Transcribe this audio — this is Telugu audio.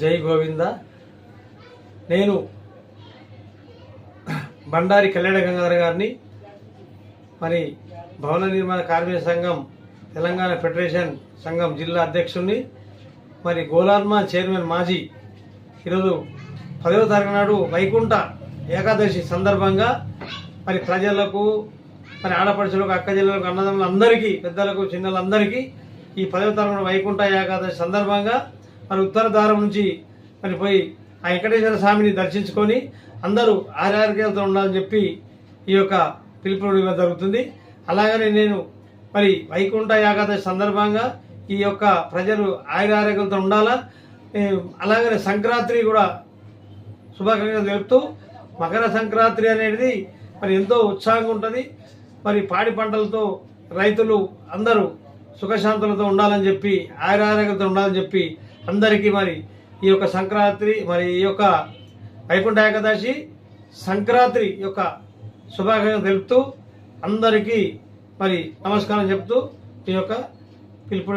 జై గోవింద. నేను బండారి కళ్యాణ గంగాధర్ గారిని మరి భవన నిర్మాణ కార్మిక సంఘం తెలంగాణ ఫెడరేషన్ సంఘం జిల్లా అధ్యక్షుడిని మరి గోలార్మా చైర్మన్ మాజీ ఈరోజు పదవ తారీఖు నాడు వైకుంఠ ఏకాదశి సందర్భంగా మరి ప్రజలకు మరి ఆడపడుచులకు అక్క జిల్లలకు అన్నదమ్ములందరికీ పెద్దలకు చిన్నలందరికీ ఈ పదవ తరగతి వైకుంఠ ఏకాదశి సందర్భంగా మరి ఉత్తర ద్వారం నుంచి మరి పోయి ఆ వెంకటేశ్వర స్వామిని దర్శించుకొని అందరూ ఆరోగ్యాలతో ఉండాలని చెప్పి ఈ యొక్క పిలుపు జరుగుతుంది. అలాగనే నేను మరి వైకుంఠ ఏకాదశి సందర్భంగా ఈ యొక్క ప్రజలు ఆయురారోగ్యంతో ఉండాలా? అలాగనే సంక్రాంతి కూడా శుభాకాంక్షలు తెలుపుతూ మకర సంక్రాంతి అనేది మరి ఎంతో ఉత్సాహంగా ఉంటుంది. మరి పాడి పంటలతో రైతులు అందరూ సుఖశాంతులతో ఉండాలని చెప్పి ఆయురారోగ్యంతో ఉండాలని చెప్పి అందరికీ మరి ఈ యొక్క సంక్రాంతి మరి ఈ యొక్క వైకుంఠ ఏకాదశి సంక్రాంతి యొక్క శుభాకాంక్షలు తెలుపుతూ అందరికీ మరి నమస్కారం చెప్తూ ఈ యొక్క పిలుపు